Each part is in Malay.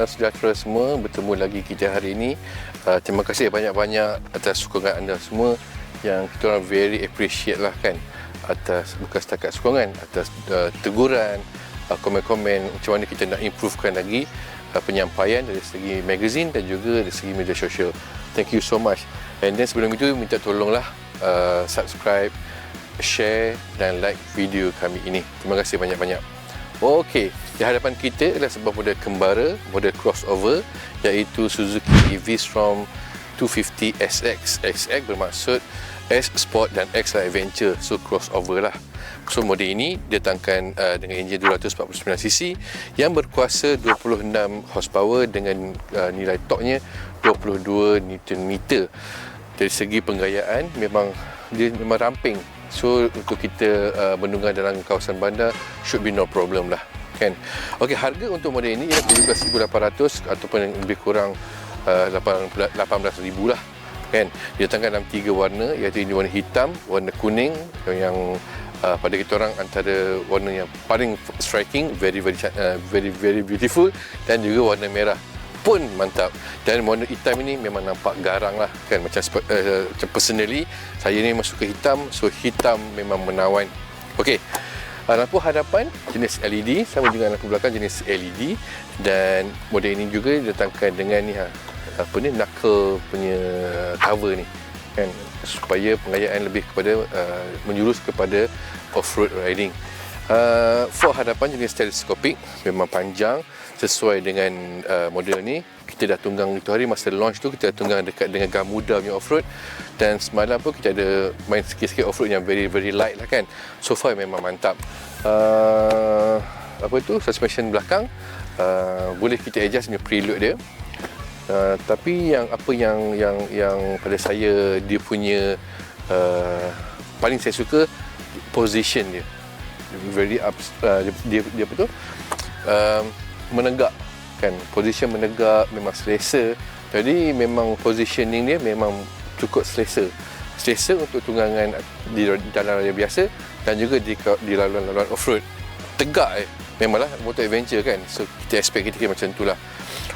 salam sejahtera semua. Bertemu lagi kita hari ini. Uh, terima kasih banyak-banyak atas sokongan anda semua yang kita orang very appreciate lah kan? Atas bukan setakat sokongan atas uh, teguran uh, komen-komen macam mana kita nak improvekan lagi uh, penyampaian dari segi magazine dan juga dari segi media sosial. Thank you so much. And then sebelum itu minta tolonglah uh, subscribe share dan like video kami ini. Terima kasih banyak-banyak. Okey, di hadapan kita adalah sebuah model kembara, model crossover iaitu Suzuki e-V-Strom 250 SX. SX bermaksud S Sport dan X lah Adventure, so crossover lah. So model ini datangkan uh, dengan enjin 249cc yang berkuasa 26 horsepower dengan uh, nilai torquenya 22 Nm. Dari segi penggayaan memang dia memang ramping So untuk kita uh, menunggang dalam kawasan bandar should be no problem lah kan. Okey harga untuk model ini ialah 17,800 ataupun lebih kurang uh, 18,000 lah kan. Dia datangkan dalam tiga warna iaitu ini warna hitam, warna kuning yang uh, pada kita orang antara warna yang paling striking, very very uh, very very beautiful dan juga warna merah pun mantap dan warna hitam ini memang nampak garang lah kan macam uh, macam personally saya ni memang suka hitam so hitam memang menawan ok uh, lampu hadapan jenis LED sama dengan lampu belakang jenis LED dan model ini juga didatangkan dengan ni ha, apa ni knuckle punya cover ni kan? Supaya pengayaan lebih kepada uh, menjurus kepada off-road riding uh, for hadapan jenis teleskopik memang panjang sesuai dengan uh, model ni kita dah tunggang itu hari masa launch tu kita dah tunggang dekat dengan Gamuda punya off-road. Dan semalam pun kita ada main sikit-sikit off-road yang very very light lah kan. So far memang mantap. Uh, apa tu? Suspension belakang. Uh, boleh kita adjust punya preload dia. Uh, tapi yang apa yang yang yang pada saya dia punya uh, paling saya suka position dia very up uh, dia, dia, dia apa tu? Um, menegak kan position menegak memang selesa. Jadi memang positioning dia memang cukup selesa. Selesa untuk tunggangan di dalam raya biasa dan juga di, di laluan-laluan off-road. Tegak eh. Memanglah motor adventure kan? So kita expect kita macam tu lah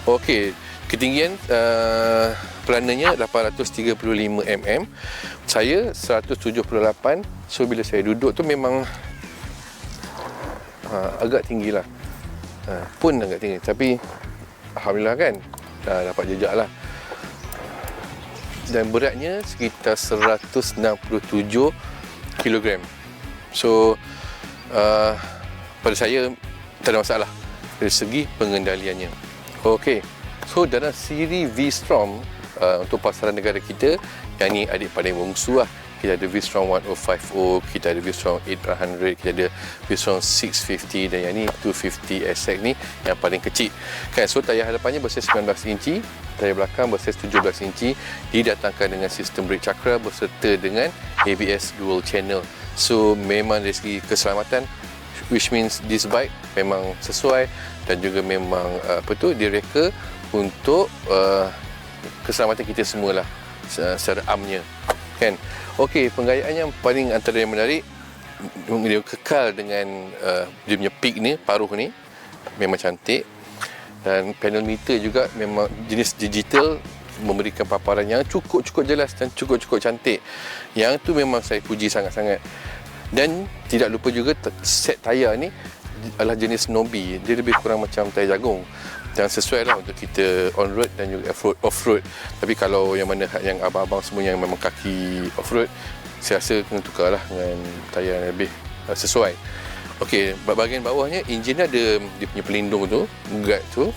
ok ketinggian uh, pelananya 835 mm saya 178 so bila saya duduk tu memang uh, agak tinggi lah ha, pun agak tinggi. Tapi Alhamdulillah kan dah dapat jejak lah. Dan beratnya sekitar 167 kg so uh, pada saya tak ada masalah dari segi pengendaliannya. Ok so dalam siri V-Strom uh, untuk pasaran negara kita yang ni adik paling bongsu lah kita ada V-Strom 1050 kita ada V-Strom 800 kita ada V-Strom 650 dan yang ni 250 SX ni yang paling kecil. Kan so tayar hadapannya bersaiz 19 inci tayar belakang bersaiz 17 inci didatangkan dengan sistem brake cakra berserta dengan ABS dual channel. So memang dari segi keselamatan which means this bike memang sesuai dan juga memang uh, apa tu direka untuk uh, keselamatan kita semualah secara amnya kan? Okey penggayaan yang paling antara yang menarik dia kekal dengan uh, dia punya peak ni paruh ni memang cantik. Dan panel meter juga memang jenis digital memberikan paparan yang cukup-cukup jelas dan cukup-cukup cantik. Yang tu memang saya puji sangat-sangat. Dan tidak lupa juga set tayar ni adalah jenis Nobi. Dia lebih kurang macam tayar jagung dan sesuai lah untuk kita on road dan juga off road, off road. tapi kalau yang mana yang abang-abang semua yang memang kaki off road saya rasa kena tukar lah dengan tayar yang lebih uh, sesuai. Ok bahagian bawahnya enjin ada dia punya pelindung tu guard tu.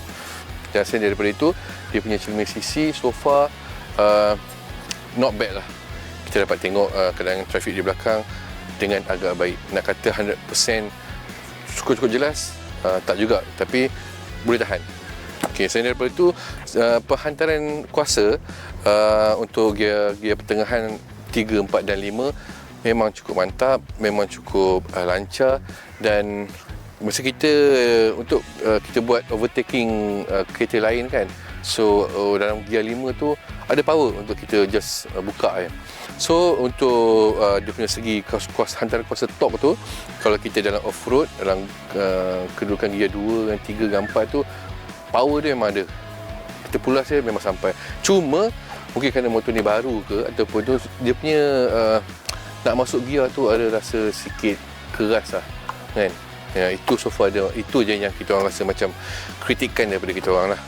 Dan saya daripada itu dia punya cermin sisi so far uh, not bad lah. Kita dapat tengok uh, keadaan trafik di belakang dengan agak baik. Nak kata 100% cukup-cukup jelas uh, tak juga. Tapi boleh tahan Okey, selain daripada itu uh, penghantaran kuasa uh, untuk gear gear pertengahan 3, 4 dan 5 memang cukup mantap, memang cukup uh, lancar dan masa kita uh, untuk uh, kita buat overtaking uh, kereta lain kan. So uh, dalam gear 5 tu ada power untuk kita just uh, buka ya. So untuk uh, dia punya segi kuasa, kuasa hantaran kuasa top tu kalau kita dalam off road dalam uh, kedudukan gear 2 dan 3 dan 4 tu power dia memang ada. Kita pulas dia memang sampai. Cuma mungkin kerana motor ni baru ke ataupun tu dia punya uh, nak masuk gear tu ada rasa sikit keras lah kan? Ya, itu so far dia, itu je yang kita orang rasa macam kritikan daripada kita orang lah.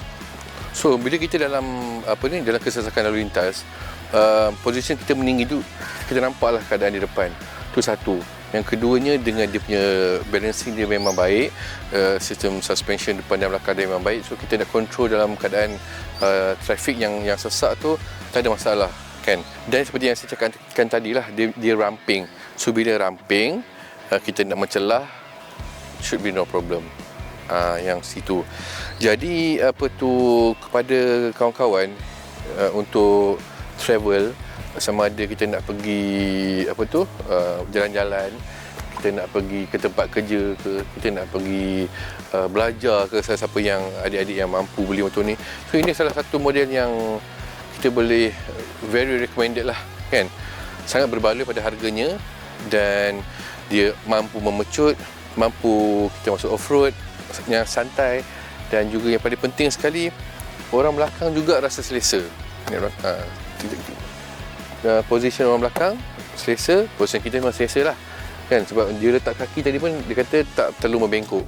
So bila kita dalam apa ni dalam kesesakan lalu lintas uh, position kita meninggi tu kita nampak lah keadaan di depan. Tu satu yang keduanya dengan dia punya balancing dia memang baik uh, sistem suspension depan dan belakang dia memang baik. So kita nak control dalam keadaan uh, traffic yang yang sesak tu tak ada masalah kan? Dan seperti yang saya cakapkan tadi lah dia, dia ramping. So bila ramping uh, kita nak mencelah should be no problem. Uh, yang situ. Jadi apa tu kepada kawan-kawan uh, untuk travel sama ada kita nak pergi apa tu uh, jalan-jalan. Kita nak pergi ke tempat kerja ke kita nak pergi uh, belajar ke siapa yang adik-adik yang mampu beli motor ni. So ini salah satu model yang kita boleh very recommended lah kan? Sangat berbaloi pada harganya dan dia mampu memecut mampu kita masuk off-road yang santai dan juga yang paling penting sekali orang belakang juga rasa selesa. Uh, uh, position orang belakang selesa. Position kita memang selesa lah. Kan? Sebab dia letak kaki tadi pun dia kata tak terlalu membengkok.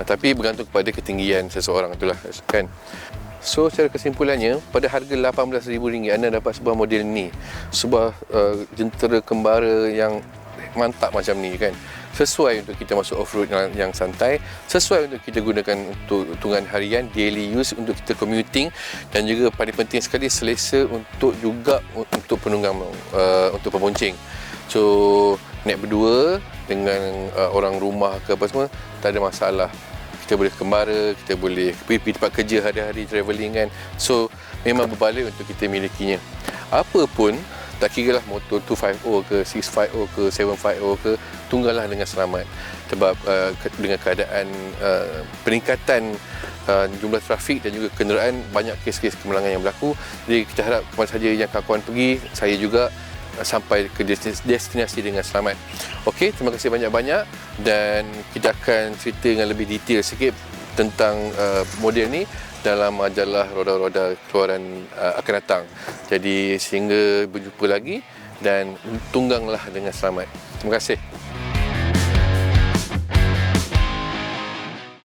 Uh, tapi bergantung kepada ketinggian seseorang itulah kan? So secara kesimpulannya pada harga RM18,000 anda dapat sebuah model ni. Sebuah uh, jentera kembara yang mantap macam ni kan sesuai untuk kita masuk off-road yang, yang santai sesuai untuk kita gunakan untuk tunggangan harian daily use untuk kita commuting dan juga paling penting sekali selesa untuk juga untuk penunggang uh, untuk pembonceng so naik berdua dengan uh, orang rumah ke apa semua tak ada masalah kita boleh kembara, kita boleh pergi tempat kerja hari-hari travelling kan. So memang berbalik untuk kita milikinya. Apa pun tak kira lah motor 250 ke 650 ke 750 ke tunggallah dengan selamat. Sebab uh, dengan keadaan uh, peningkatan uh, jumlah trafik dan juga kenderaan banyak kes-kes kemalangan yang berlaku. Jadi kita harap kepada saja yang kawan-kawan pergi saya juga uh, sampai ke destinasi dengan selamat. Okey, terima kasih banyak-banyak dan kita akan cerita dengan lebih detail sikit tentang uh, model ni dalam majalah roda-roda keluaran uh, akan datang. Jadi sehingga berjumpa lagi dan tungganglah dengan selamat. Terima kasih.